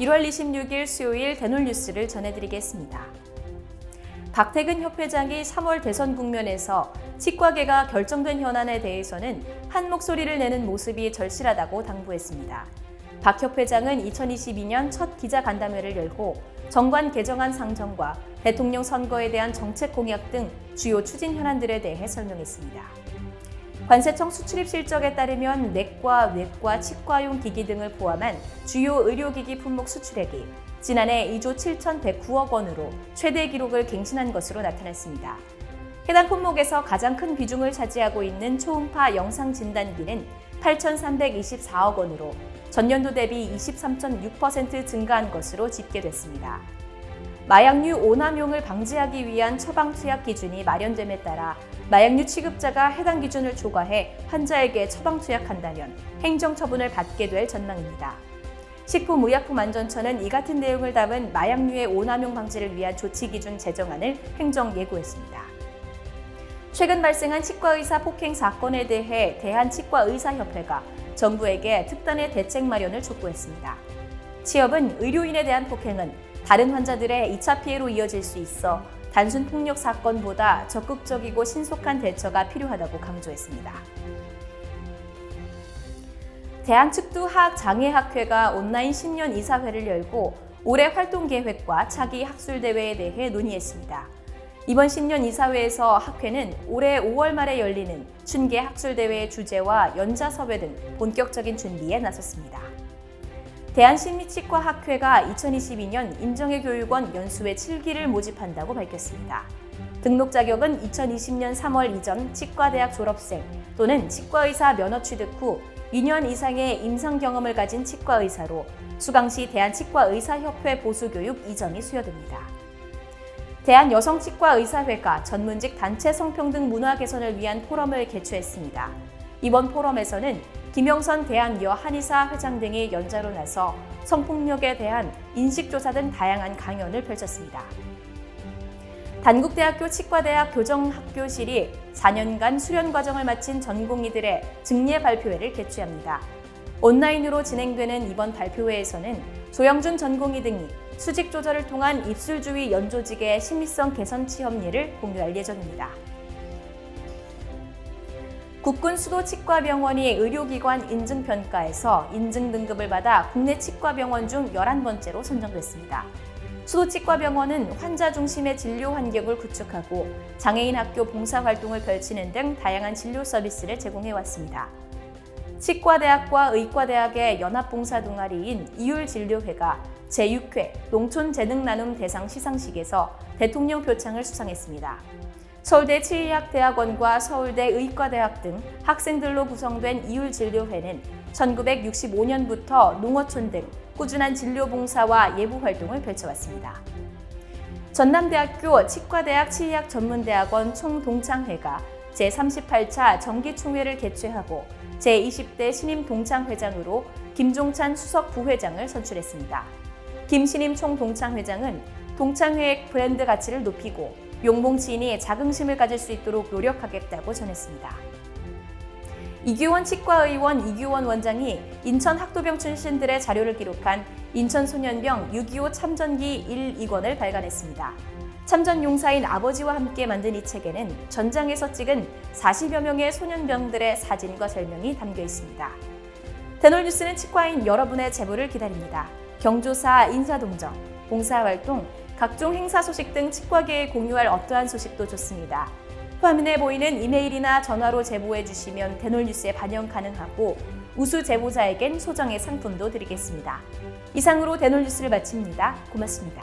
1월 26일 수요일 대놀 뉴스를 전해드리겠습니다. 박태근 협회장이 3월 대선 국면에서 치과계가 결정된 현안에 대해서는 한 목소리를 내는 모습이 절실하다고 당부했습니다. 박 협회장은 2022년 첫 기자 간담회를 열고 정관 개정안 상정과 대통령 선거에 대한 정책 공약 등 주요 추진 현안들에 대해 설명했습니다. 관세청 수출입 실적에 따르면 내과, 외과, 치과용 기기 등을 포함한 주요 의료기기 품목 수출액이 지난해 2조 7,109억 원으로 최대 기록을 갱신한 것으로 나타났습니다. 해당 품목에서 가장 큰 비중을 차지하고 있는 초음파 영상 진단기는 8,324억 원으로 전년도 대비 23.6% 증가한 것으로 집계됐습니다. 마약류 오남용을 방지하기 위한 처방 투약 기준이 마련됨에 따라 마약류 취급자가 해당 기준을 초과해 환자에게 처방 투약한다면 행정 처분을 받게 될 전망입니다. 식품의약품안전처는 이 같은 내용을 담은 마약류의 오남용 방지를 위한 조치 기준 제정안을 행정 예고했습니다. 최근 발생한 치과의사 폭행 사건에 대해 대한치과의사협회가 정부에게 특단의 대책 마련을 촉구했습니다. 취업은 의료인에 대한 폭행은 다른 환자들의 2차 피해로 이어질 수 있어 단순 폭력 사건보다 적극적이고 신속한 대처가 필요하다고 강조했습니다. 대한 측두 학 장애학회가 온라인 신년 이사회를 열고 올해 활동 계획과 차기 학술 대회에 대해 논의했습니다. 이번 신년 이사회에서 학회는 올해 5월 말에 열리는 춘계 학술 대회의 주제와 연자 섭외 등 본격적인 준비에 나섰습니다. 대한심리치과학회가 2022년 임정혜 교육원 연수회 7기를 모집한다고 밝혔습니다. 등록 자격은 2020년 3월 이전 치과대학 졸업생 또는 치과의사 면허 취득 후 2년 이상의 임상 경험을 가진 치과의사로 수강시 대한치과의사협회 보수교육 이전이 수여됩니다. 대한여성치과의사회가 전문직 단체 성평등 문화 개선을 위한 포럼을 개최했습니다. 이번 포럼에서는 김영선 대한여 한의사 회장 등이 연자로 나서 성폭력에 대한 인식조사 등 다양한 강연을 펼쳤습니다. 단국대학교 치과대학 교정학교실이 4년간 수련 과정을 마친 전공의들의 증례 발표회를 개최합니다. 온라인으로 진행되는 이번 발표회에서는 조영준 전공의 등이 수직 조절을 통한 입술 주위 연조직의 심리성 개선 체험리를 공유할 예정입니다. 국군 수도 치과병원이 의료기관 인증 평가에서 인증 등급을 받아 국내 치과병원 중 11번째로 선정됐습니다. 수도 치과병원은 환자 중심의 진료 환경을 구축하고 장애인 학교 봉사 활동을 펼치는 등 다양한 진료 서비스를 제공해 왔습니다. 치과대학과 의과대학의 연합봉사 동아리인 이율진료회가 제6회 농촌 재능 나눔 대상 시상식에서 대통령 표창을 수상했습니다. 서울대 치의학대학원과 서울대 의과대학 등 학생들로 구성된 이율진료회는 1965년부터 농어촌 등 꾸준한 진료 봉사와 예부 활동을 펼쳐왔습니다. 전남대학교 치과대학 치의학 전문대학원 총동창회가 제38차 정기총회를 개최하고 제20대 신임 동창회장으로 김종찬 수석 부회장을 선출했습니다. 김신임 총동창회장은 동창회의 브랜드 가치를 높이고 용봉치인이 자긍심을 가질 수 있도록 노력하겠다고 전했습니다. 이규원 치과의원 이규원 원장이 인천 학도병 출신들의 자료를 기록한 인천소년병 6.25 참전기 1, 2권을 발간했습니다. 참전 용사인 아버지와 함께 만든 이 책에는 전장에서 찍은 40여 명의 소년병들의 사진과 설명이 담겨 있습니다. 대놀뉴스는 치과인 여러분의 제보를 기다립니다. 경조사 인사동정, 봉사활동, 각종 행사 소식 등 치과계에 공유할 어떠한 소식도 좋습니다. 화면에 보이는 이메일이나 전화로 제보해 주시면 대놀뉴스에 반영 가능하고 우수 제보자에겐 소정의 상품도 드리겠습니다. 이상으로 대놀뉴스를 마칩니다. 고맙습니다.